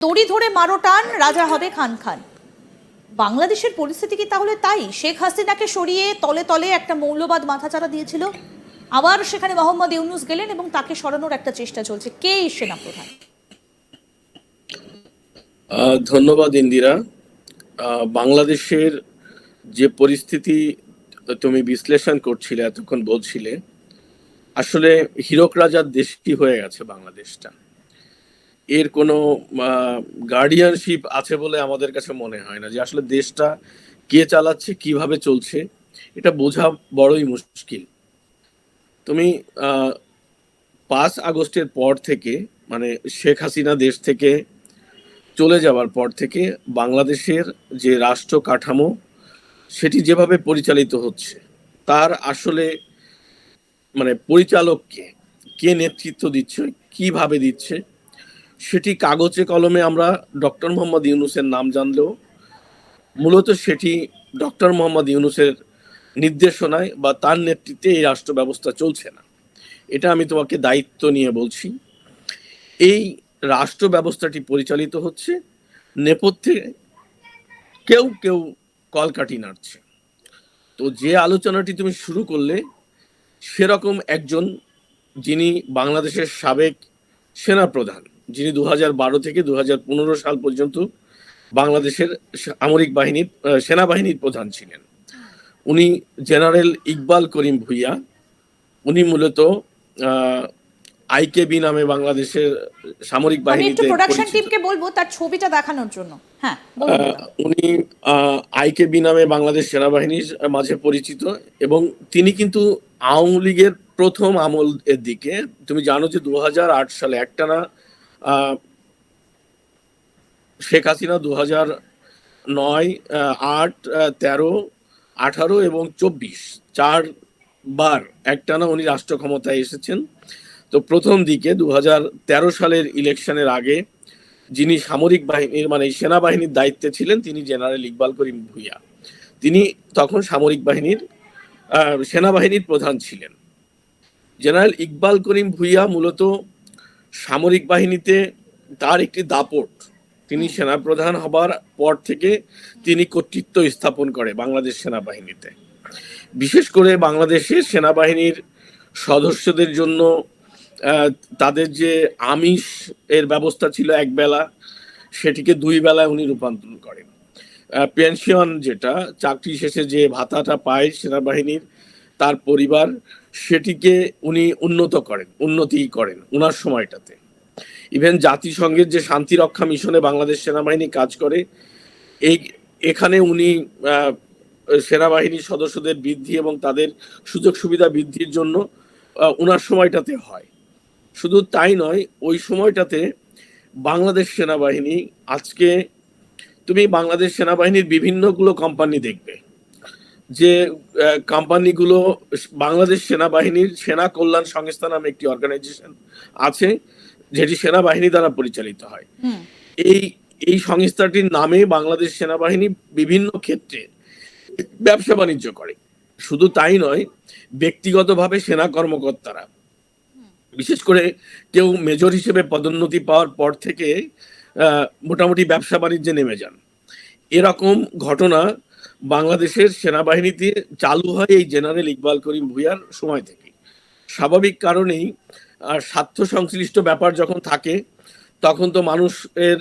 দড়ি ধরে মারো টান রাজা হবে খান খান। বাংলাদেশের পরিস্থিতি কি তাহলে তাই? শেখ হাসিনাকে সরিয়ে তলে তলে একটা মৌলবাদ মাথাচাড়া দিয়েছিল। আবার সেখানে মোহাম্মদ ইউনুস গেলেন এবং তাকে সরানোর একটা চেষ্টা চলছে। কে এই সেনাপ্রধান? আহ, ধন্যবাদ ইন্দিরা। বাংলাদেশের যে পরিস্থিতি তুমি বিশ্লেষণ করছিলে এতক্ষণ বলছিলে আসলে হীরক রাজার দেশটি হয়ে গেছে বাংলাদেশটা? এর কোনো গার্ডিয়ানশিপ আছে বলে আমাদের কাছে মনে হয় না যে আসলে দেশটা কে চালাচ্ছে, কীভাবে চলছে, এটা বোঝা বড়ই মুশকিল। তুমি পাঁচ আগস্টের পর থেকে মানে শেখ হাসিনা দেশ থেকে চলে যাওয়ার পর থেকে বাংলাদেশের যে রাষ্ট্র কাঠামো, সেটি যেভাবে পরিচালিত হচ্ছে, তার আসলে মানে পরিচালককে কে নেতৃত্ব দিচ্ছে? কীভাবে দিচ্ছে? সেটি কাগজে কলমে আমরা ডক্টর মোহাম্মদ ইউনুসের নাম জানলেও মূলত সেটি ডক্টর মোহাম্মদ ইউনুসের নির্দেশনায় বা তার নেতৃত্বে এই রাষ্ট্র ব্যবস্থা চলছে না। এটা আমি তোমাকে দায়িত্ব নিয়ে বলছি। এই রাষ্ট্র ব্যবস্থাটি পরিচালিত হচ্ছে, নেপথ্যে কেউ কেউ কলকাঠি নাড়ছে। তো যে আলোচনাটি তুমি শুরু করলে, সেরকম একজন যিনি বাংলাদেশের সাবেক সেনাপ্রধান যিনি দু বারো থেকে দু পনেরো সাল পর্যন্ত বাংলাদেশের সামরিক বাহিনীর সেনাবাহিনীর প্রধান ছিলেন। উনি জেনারেল ইকবাল করিম ভুইয়া। উনি মূলত আইকেবি নামে বাংলাদেশের সামরিক বাহিনীতে প্রোডাকশন টিমকে বলব তার ছবিটা দেখানোর জন্য। হ্যাঁ উনি আইকেবি নামে বাংলাদেশ সেনাবাহিনীর মাঝে পরিচিত এবং তিনি কিন্তু আওয়ামী লীগের প্রথম আমল এর দিকে। তুমি জানো যে দু হাজার আট সালে একটানা শেখ হাসিনা দু হাজার নয় আট তেরো, আঠারো এবং চব্বিশ চারবার একটানা উনি রাষ্ট্র ক্ষমতায় এসেছেন। তো প্রথম দিকে দু সালের ইলেকশনের আগে যিনি সামরিক বাহিনীর মানে সেনাবাহিনীর দায়িত্বে ছিলেন, তিনি জেনারেল ইকবাল করিম ভুইয়া। তিনি তখন সামরিক বাহিনীর সেনাবাহিনীর প্রধান ছিলেন। জেনারেল ইকবাল করিম ভুইয়া মূলত সামরিক বাহিনীতে তার একটি দাপট। তিনি সেনাপ্রধান হবার পর থেকে তিনি কর্তৃত্ব স্থাপন করে বাংলাদেশ সেনাবাহিনীতে। বিশেষ করে বাংলাদেশের সেনাবাহিনীর সদস্যদের জন্য তাদের যে আমিষ এর ব্যবস্থা ছিল একবেলা সেটিকে দুই বেলায় উনি রূপান্তর করেন। পেনশন যেটা চাকরি শেষে যে ভাতাটা পায় সেনাবাহিনীর তার পরিবার সেটিকে উনি উন্নত করেন উন্নতি করেন ওনার সময়টাতে। ইভেন জাতিসংঘের যে শান্তি রক্ষা মিশনে বাংলাদেশ সেনাবাহিনী কাজ করে, এই, এখানে উনি সেনাবাহিনীর সদস্যদের বৃদ্ধি এবং তাদের সুযোগ সুবিধা বৃদ্ধির জন্য ওনার সময়টাতে হয়। শুধু তাই নয়, ওই সময়টাতে বাংলাদেশ সেনাবাহিনী আজকে, তুমি বাংলাদেশ সেনাবাহিনীর বিভিন্নগুলো কোম্পানি দেখবে। যে কোম্পানিগুলো বাংলাদেশ সেনাবাহিনীর সেনা কল্যাণ সংস্থা নামে একটি অর্গানাইজেশন আছে যেটি সেনাবাহিনী দ্বারা পরিচালিত হয়। এই এই সংস্থাটির নামে বাংলাদেশ সেনাবাহিনী বিভিন্ন ক্ষেত্রে ব্যবসা বাণিজ্য করে। শুধু তাই নয় ব্যক্তিগতভাবে সেনা কর্মকর্তারা বিশেষ করে কেউ মেজর হিসেবে পদোন্নতি পাওয়ার পর থেকে মোটামুটি ব্যবসা বাণিজ্যে নেমে যান। এরকম ঘটনা বাংলাদেশের সেনাবাহিনীতে চালু হয় এই জেনারেল ইকবাল করিম ভুইয়ার সময় থেকে স্বাভাবিক কারণেই আর স্বার্থ সংশ্লিষ্ট ব্যাপার যখন থাকে, তখন তো মানুষের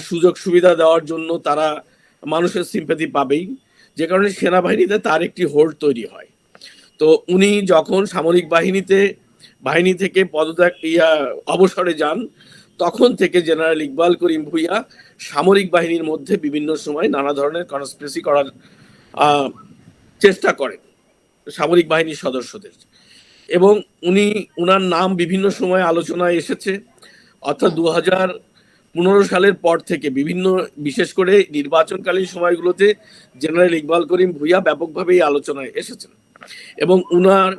সুযোগ সুবিধা দেওয়ার জন্য তারা মানুষের সিম্পাতি পাবেই। যে কারণে সেনাবাহিনীতে তার একটি হোল্ড তৈরি হয়। তো উনি যখন সামরিক বাহিনীতে, বাহিনী থেকে পদত্যাগ, ইয়া, অবসরে যান তখন থেকে জেনারেল ইকবাল করিম ভুইয়া সামরিক বাহিনীর মধ্যে বিভিন্ন সময় নানা ধরনের কনস্পিরেসি করার চেষ্টা করেন সামরিক বাহিনীর সদস্যদের। এবং উনি, উনার নাম বিভিন্ন সময় আলোচনায় এসেছে। অর্থাৎ দু হাজার পনেরো সালের পর থেকে বিভিন্ন, বিশেষ করে নির্বাচনকালীন সময়গুলোতে জেনারেল ইকবাল করিম ভুইয়া ব্যাপকভাবে এই আলোচনায় এসেছেন। এবং উনার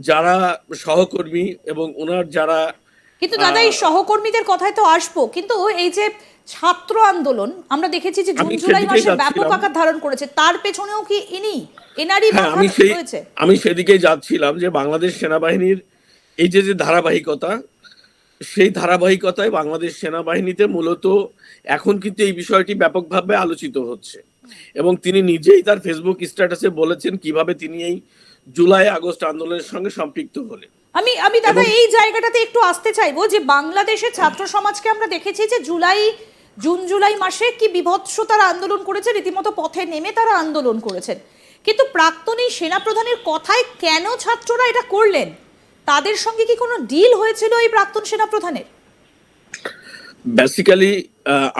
যারা সহকর্মী এবং ওনার যারা কিন্তু দাদা এই সহকর্মীদের কথায় তো আসব। কিন্তু এই যে ছাত্র আন্দোলন আমরা দেখেছি যে জুন জুলাই মাসে ব্যাপক আকার ধারণ করেছে। তার পেছনেও কি ইনি এনারই হ্যাঁ আমি সেই আমি সেদিকেই যাচ্ছিলাম যে বাংলাদেশ সেনাবাহিনীর এই যে যে ধারাবাহিকতা সেই ধারাবাহিকতায় বাংলাদেশ সেনাবাহিনীতে মূলত এখন কিন্তু এই বিষয়টি ব্যাপকভাবে আলোচিত হচ্ছে। এবং তিনি নিজেই তার ফেসবুক স্ট্যাটাসে বলেছেন কীভাবে তিনি এই জুলাই আগস্ট আন্দোলনের সঙ্গে সম্পৃক্ত হলেন। আমি আমি দাদা এই জায়গাটাতে একটু আসতে চাইব যে বাংলাদেশের ছাত্র সমাজকে আমরা দেখেছি যে জুলাই জুন জুলাই মাসে কি বিভৎস তারা আন্দোলন করেছে রীতিমতো পথে নেমে তারা আন্দোলন করেছেন। কিন্তু প্রাক্তনী সেনাপ্রধানের কথায় কেন ছাত্ররা এটা করলেন? তাদের সঙ্গে কি কোনো ডিল হয়েছিল এই প্রাক্তন সেনাপ্রধানের? বেসিক্যালি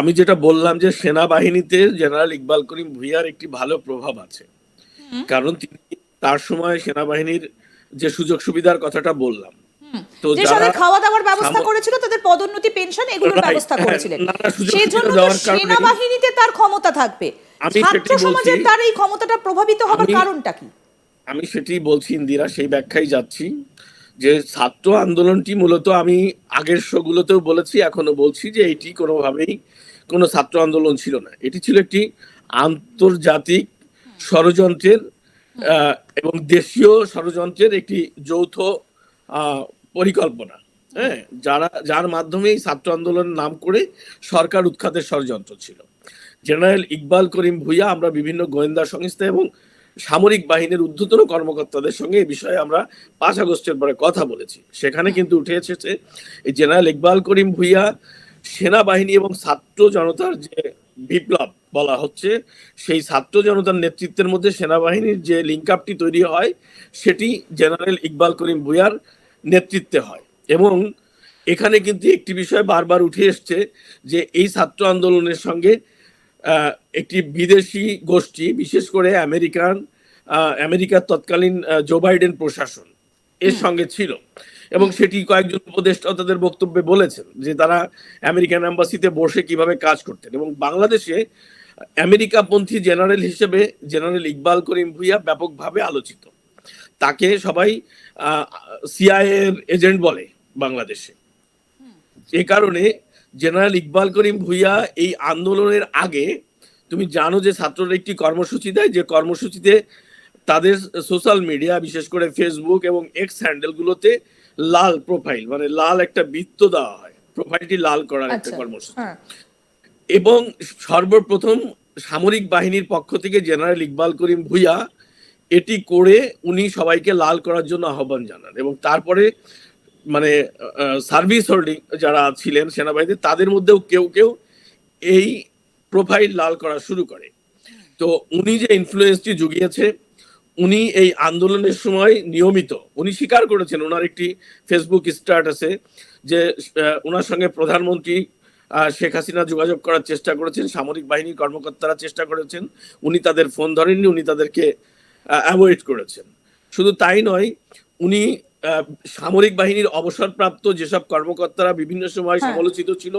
আমি যেটা বললাম যে সেনাবাহিনীতে জেনারেল ইকবাল করিম ভুইয়ার একটি ভালো প্রভাব আছে। কারণ তিনি তার সময় সেনাবাহিনীর যে সুযোগ সুবিধার কথাটা বললাম। তো যারা খাওয়া দাওয়ার ব্যবস্থা করেছিল তাদের পদোন্নতি পেনশন এগুলোর ব্যবস্থা হ্যাঁ, করেছিলেন। সেনাবাহিনীতে তার ক্ষমতা থাকবে। ছাত্র সমাজের তার এই ক্ষমতাটা প্রভাবিত হবার কারণটা কি? আমি সেটি বলছি ইন্দিরা সেই ব্যাখ্যায় যাচ্ছি। যে ছাত্র আন্দোলনটি মূলত আমি আগের শোগুলোতেও বলেছি এখনও বলছি যে এটি কোনোভাবেই কোনো ছাত্র আন্দোলন ছিল না। এটি ছিল একটি আন্তর্জাতিক ষড়যন্ত্রের এবং দেশীয় ষড়যন্ত্রের একটি যৌথ পরিকল্পনা হ্যাঁ? যারা, যার মাধ্যমে এই ছাত্র আন্দোলনের নাম করে সরকার উৎখাতের ষড়যন্ত্র ছিল। জেনারেল ইকবাল করিম ভুইয়া, আমরা বিভিন্ন গোয়েন্দা সংস্থা এবং সামরিক বাহিনীর ঊর্ধ্বতন কর্মকর্তাদের সঙ্গে এই বিষয়ে আমরা পাঁচ আগস্টের পরে কথা বলেছি। সেখানে কিন্তু উঠে এসেছে, এই জেনারেল ইকবাল করিম ভুইয়া সেনাবাহিনী এবং ছাত্র জনতার যে বিপ্লব বলা হচ্ছে। সেই ছাত্র জনতার নেতৃত্বের মধ্যে সেনাবাহিনীর যে লিঙ্ক আপটি তৈরি হয়, সেটি জেনারেল ইকবাল করিম ভুইয়ার নেতৃত্বে হয়। এবং এখানে কিন্তু একটি বিষয় বারবার উঠে এসছে যে এই ছাত্র আন্দোলনের সঙ্গে একটি বিদেশি গোষ্ঠী, বিশেষ করে আমেরিকান আমেরিকার তৎকালীন জো বাইডেন প্রশাসন এর সঙ্গে ছিল। এবং সেটি কয়েকজন উপদেষ্টাও তাদের বক্তব্যে বলেছেন যে তারা আমেরিকান এম্বাসিতে বসে কীভাবে কাজ করতেন এবং বাংলাদেশে আমেরিকাপন্থী জেনারেল হিসেবে জেনারেল ইকবাল করিম ভুইয়া ব্যাপকভাবে আলোচিত। তাকে সবাই সিআইএ এর এজেন্ট বলে বাংলাদেশে। এ কারণে জেনারেল ইকবাল করিম ভুইয়া এই আন্দোলনের আগে, তুমি জানো যে ছাত্ররা একটি কর্মসূচি দেয়, যে কর্মসূচিতে তাদের সোশ্যাল মিডিয়া বিশেষ করে ফেসবুক এবং এক্স হ্যান্ডেলগুলোতে লাল প্রোফাইল মানে লাল একটা বৃত্ত দেওয়া হয়। প্রোফাইলটি লাল করার একটা আচ্ছা কর্মসূচি। হ্যাঁ। এবং সর্বপ্রথম সামরিক বাহিনীর পক্ষ থেকে জেনারেল ইকবাল করিম ভুইয়া এটি করে উনি সবাইকে লাল করার জন্য আহ্বান জানান এবং তারপরে মানে সার্ভিস হোল্ডিং যারা ছিলেন সেনাবাহিনীতে তাদের মধ্যেও কেউ কেউ এই প্রোফাইল লাল করা শুরু করে। তো উনি যে ইনফ্লুয়েন্সটি জুগিয়েছে উনি এই আন্দোলনের সময় নিয়মিত উনি স্বীকার করেছেন ওনার একটি ফেসবুক স্ট্যাটাসে যে ওনার সঙ্গে প্রধানমন্ত্রী শেখ হাসিনা যোগাযোগ করার চেষ্টা করেছেন সামরিক বাহিনীর কর্মকর্তারা চেষ্টা করেছেন উনি তাদের ফোন ধরেননি উনি তাদেরকে অ্যাভয়েড করেছেন শুধু তাই নয় উনি সামরিক বাহিনীর অবসরপ্রাপ্ত যেসব কর্মকর্তারা বিভিন্ন সময় হ্যাঁ। সমালোচিত ছিল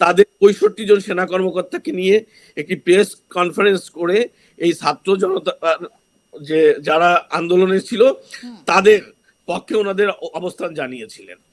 তাদের পঁয়ষট্টি জন সেনা কর্মকর্তাকে নিয়ে একটি প্রেস কনফারেন্স করে এই ছাত্র জনতা যে যারা আন্দোলনে ছিল তাদের পক্ষে ওনাদের অবস্থান জানিয়েছিলেন।